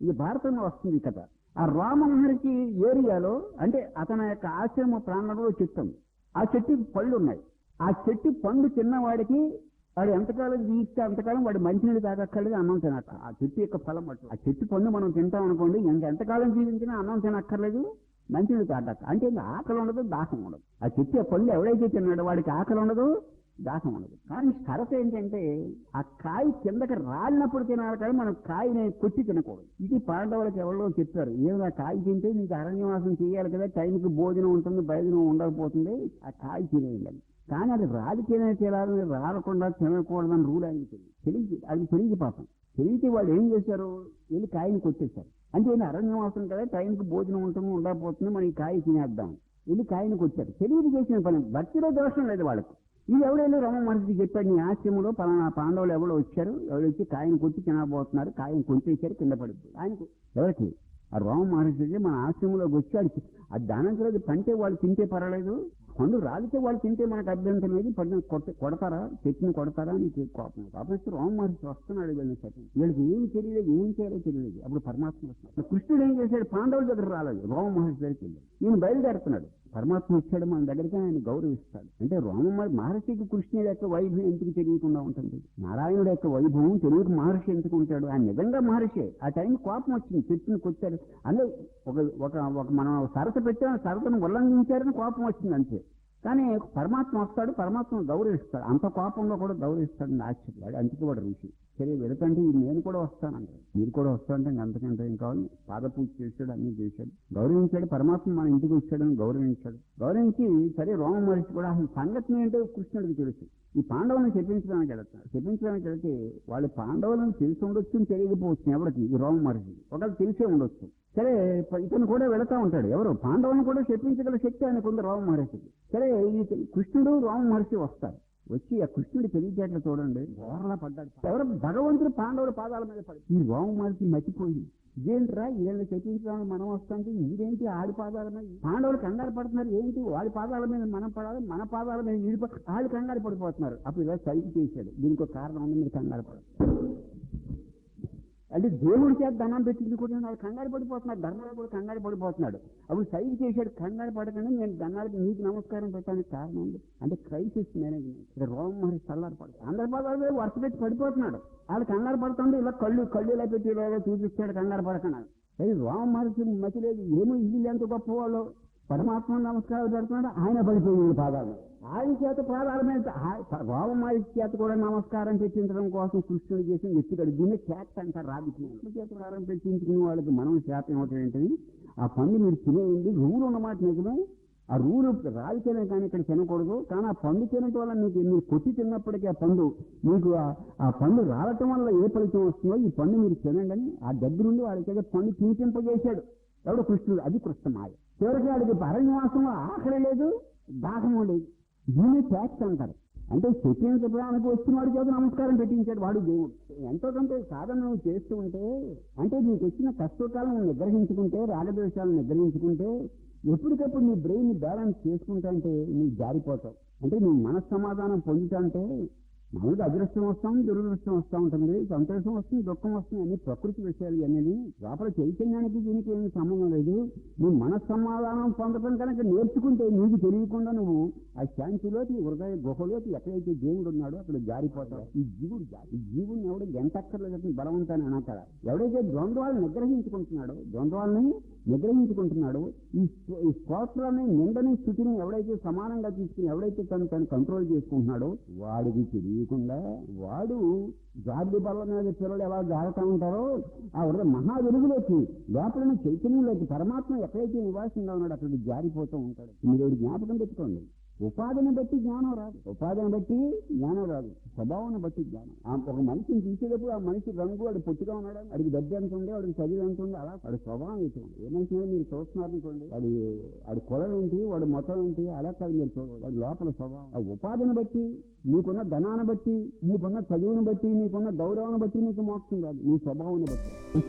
ఇది భారతంలో వస్తుంది ఈ కథ ఆ రామ ఏరియాలో అంటే అతని యొక్క ఆశ్రమ ప్రాంగణంలో చెట్టు ఆ చెట్టు పళ్ళు ఉన్నాయి. ఆ చెట్టు పండు తిన్నవాడికి వాడు ఎంతకాలం జీవిస్తే అంతకాలం వాడు మంచినీళ్ళు తాగక్కర్లేదు అన్నం తినక్క. ఆ చెట్టు యొక్క ఫలం అట్లా ఆ చెట్టు పండు మనం తింటాం అనుకోండి ఇంకా ఎంతకాలం జీవించినా అన్నం తినక్కర్లేదు మంచినీళ్ళు తాగక్క. అంటే ఆకలి ఉండదు దాహం ఉండదు. ఆ చెట్టు ఆ పళ్ళు ఎవడైతే తిన్నాడో వాడికి ఆకలి ఉండదు దాహం ఉండదు. కానీ షరత ఏంటంటే ఆ కాయ కిందకి రాలినప్పుడు తినాలి కానీ మనం కాయని కొట్టి తినకూడదు. ఇది పాండవులకు ఎవరో చెప్పారు. ఏమైనా కాయ తింటే నీకు అరణ్యవాసం చేయాలి కదా టైంకి భోజనం ఉంటుంది భోజనం ఉండకపోతుంది ఆ కాయ తినేయండి. కానీ అది రాలి తినే తినాలని రాలకుండా తినకూడదని రూల్ ఆయనకి తెలియదు. అది తెలియదు పాపం. తెలియదు వాళ్ళు ఏం చేశారు? వెళ్ళి కాయని కొట్టేశారు. అంటే ఈయన అరణ్యవాసం కదా టైంకి భోజనం ఉంటుంది ఉండకపోతుంది మనం ఈ కాయ తినేద్దాం వెళ్ళి కాయని కొట్టారు. తెలియదు చేసిన పని. భక్తిలో దోషం లేదు వాళ్ళకి. ఇది ఎవడైనా రమ మహర్షి చెప్పాడు నీ ఆశ్రమంలో పలానా పాండవులు ఎవడో వచ్చారు ఎవరు వచ్చి కాయని కొట్టి తినబోతున్నారు కాయని కొంచేశారు కింద పడిపోయి ఆయనకు ఎవరికి? ఆ రోమ మహర్షి మన ఆశ్రమంలోకి వచ్చాడు అది దానంతరం పంటే వాళ్ళు తింటే పర్వాలేదు? పండు రాలితే వాళ్ళు తింటే మనకు అభ్యంతరం ఏది పండు కొట్ట కొడతారా? చెట్టుని కొడతారా నీకు కోపం కోపం. వస్తే రామ మహర్షి వస్తున్నాడు వీళ్ళని చెప్పి. వీళ్ళకి ఏం తెలియలేదు ఏం చేయాలో తెలియలేదు. అప్పుడు పరమాత్మ వస్తున్నాడు. కృష్ణుడు ఏం చేశాడు? పాండవుల దగ్గర రాలేదు. రామ మహర్షి దగ్గరికి వెళ్ళాడు. ఈయన బయలుదేరుతున్నాడు. పరమాత్మ వచ్చాడు మన దగ్గరికి ఆయన గౌరవిస్తాడు. అంటే రోమ మహర్షికి కృష్ణుడి యొక్క వైభవం ఎందుకు తెలియకుండా ఉంటుంది? నారాయణుడు యొక్క వైభవం తెలియక మహర్షి ఎందుకు ఉంటాడు? ఆయన నిజంగా మహర్షి. ఆ టైం కోపం వచ్చింది. చెట్టుని కొట్టాడు. అంటే ఒక ఒక ఒక మనం సరస పెట్టాం సరసను ఉల్లంఘించారని కోపం వచ్చింది అంతే. కానీ పరమాత్మ వస్తాడు పరమాత్మ గౌరవిస్తాడు. అంత కోపంలో కూడా గౌరవిస్తాడు ఆశ్చర్యవాడు అందుకు వాడు ఋషి. సరే వెళతంటే నేను కూడా వస్తానండి మీరు కూడా వస్తానంటే అంతకంటే ఏం కావాలి? పాదపూజ చేశాడు అన్ని చేశాడు. గౌరవించాడు పరమాత్మ మన ఇంటికి వచ్చాడని గౌరవించాడు. గౌరవించి సరే రోమ మహర్షి కూడా అసలు సంగతి ఏంటో కృష్ణుడికి తెలుసు. ఈ పాండవులను చెప్పించడానికి వెళ్తారు చెప్పించడానికి వెళ్తే వాళ్ళు పాండవులను తెలిసి ఉండొచ్చు తెలియకపోవచ్చు ఎవరికి? ఈ రోమ మహర్షి ఒకళ్ళు తెలిసే ఉండొచ్చు. సరే ఇతను కూడా వెళతా ఉంటాడు. ఎవరు? పాండవులను కూడా చెప్పించగల శక్తి ఆయనకు ఉంది రామ మహర్షికి సరే ఈ కృష్ణుడు రామ మహర్షి వస్తారు. వచ్చి ఆ కృష్ణుడి తెలియచేట్లు చూడండి. ఓరలా పడ్డాడు ఎవరు? భగవంతుడు పాండవుల పాదాల మీద పడి ఈ రామ మహర్షి మతిపోయింది. ఇదేంట్రా? వీళ్ళని చెప్పించడానికి మనం వస్తాంటే ఇదేంటి ఆడి పాదాల మీద పాండవులు కంగారు పడుతున్నారు. ఏంటి వాడి పాదాల మీద మనం పడాలి మన పాదాల మీద వీడి వాళ్ళు కంగారు పడిపోతున్నారు. అప్పుడు ఇలా సైకి చేశాడు దీనికి ఒక కారణం ఉంది మీరు కంగారు పడదు అంటే దేవుడి చేత ధనం పెట్టింది కూడా వాళ్ళు కంగారు పడిపోతున్నారు ధర్మాలు కూడా కంగారు పడిపోతున్నాడు. అప్పుడు సైడ్ చేశాడు కంగారు పడకుండా నేను ధనాలకు నీకు నమస్కారం పెట్టడానికి కారణం ఉంది. అంటే క్రైసిస్ మేనేజ్మెంట్ ఇక్కడ మహర్షి మరి చల్లారు పడుతుంది అందరి వరుస పెట్టి పడిపోతున్నాడు. వాళ్ళు కంగారు పడుతుంది ఇలా కళ్ళు కళ్ళు ఇలా పెట్టి ఇలా చూపిస్తాడు కంగారు పడకన్నాడు అది రోమ మహర్షి మతి లేదు ఏమో ఇల్లు ఎంత గొప్ప వాళ్ళు పరమాత్మ నమస్కారం పెడుతున్నాడు ఆయన పడిపోయింది పాదాలు. ఆయన చేత పాదాల మీద చేత కూడా నమస్కారం పెట్టించడం కోసం కృష్ణుడు చేసిన వ్యక్తి దీన్ని చేత అంటారు రాజకీయం చేత ప్రారంభం పెట్టించుకునే వాళ్ళకి మనం శాతం ఏమిటంటే ఆ పండు మీరు తినేయండి. రూలు ఉన్నమాట నిజమే. ఆ రూలు రాలితేనే కానీ ఇక్కడ తినకూడదు. కానీ ఆ పండు తినటం వల్ల మీకు మీరు కొట్టి తిన్నప్పటికీ ఆ పండు మీకు ఆ- పండు రాలటం వల్ల ఏ ఫలితం వస్తుందో ఈ పండు మీరు తినండి అని ఆ దగ్గరుండి వాళ్ళకి పండు తినిపింపజేశాడు ఎవడు కృష్ణుడు? అది కృష్ణమాయ. చివరికి వాడికి అరణ్యవాసంలో ఆకలి లేదు దాహము లేదు. దీన్ని ట్యాక్స్ అంటారు. అంటే సత్యం చెప్పడానికి వచ్చినవాడి చేత నమస్కారం పెట్టించాడు వాడు దేవుడు. ఎంతో కొంత సాధన నువ్వు చేస్తూ ఉంటే అంటే నీకు వచ్చిన కష్టకాలను నిగ్రహించుకుంటే రాగద్వేషాలను నిగ్రహించుకుంటే ఎప్పటికప్పుడు నీ బ్రెయిన్ బ్యాలెన్స్ చేసుకుంటా అంటే నీకు జారిపోతావు. అంటే నువ్వు మనస్సమాధానం పొందుతా అంటే మనకు అదృష్టం వస్తాం దురదృష్టం వస్తూ ఉంటుంది సంతోషం వస్తుంది దుఃఖం వస్తుంది అన్ని ప్రకృతి విషయాలు అనేది లోపల చైతన్యానికి దీనికి ఏమి సంబంధం లేదు. నువ్వు మనస్సమాధానం పొందడం కనుక నేర్చుకుంటే నీకు తెలియకుండా నువ్వు ఆ శాంతిలోకి హృదయ గుహలోకి ఎక్కడైతే దేవుడు ఉన్నాడో అక్కడ జారిపోతావు. ఈ జీవుడు ఈ జీవుడిని ఎవడు గెంటక్కర్లేదు బలవంతాన్ని అనక్కడ ఎవడైతే ద్వంద్వాలను నిగ్రహించుకుంటున్నాడో ద్వంద్వాలని నిగ్రహించుకుంటున్నాడో ఈ ఈ స్తోత్రాన్ని నిండని స్థితిని ఎవడైతే సమానంగా తీసుకుని ఎవడైతే తను తను కంట్రోల్ చేసుకుంటున్నాడో వాడికి తెలియకుండా వాడు జాతి బల్ల మీద పిల్లలు ఎలా జారుతా ఉంటారో ఆ వృధ మహా వెలుగులోకి లోపల చైతన్యంలోకి పరమాత్మ ఎక్కడైతే నివాసంగా ఉన్నాడు అక్కడికి జారిపోతూ ఉంటాడు. మీరు జ్ఞాపకం పెట్టుకోండి. ఉపాధిని బట్టి జ్ఞానం రాదు. ఉపాధిని బట్టి జ్ఞానం రాదు. స్వభావాన్ని బట్టి జ్ఞానం. ఒక మనిషిని తీసేటప్పుడు ఆ మనిషి రంగు వాడు పొట్టిగా ఉన్నాడు? వాడికి దగ్గర ఎంత ఉండే వాడికి చదివి ఎంత ఉండే అలా వాడి స్వభావం ఏంటి ఏ మనిషి మీరు చూస్తున్నారనుకోండి వాడి వాడి కొలలు ఏంటి? వాడు మొత్తం ఏంటి? అలా కాదు మీరు చూడండి వాడి లోపల స్వభావం. ఆ ఉపాధిని బట్టి నీకున్న ధనాన్ని బట్టి మీకున్న చదువుని బట్టి మీకున్న గౌరవాన్ని బట్టి మీకు మోక్షం రాదు. మీ స్వభావాన్ని బట్టి.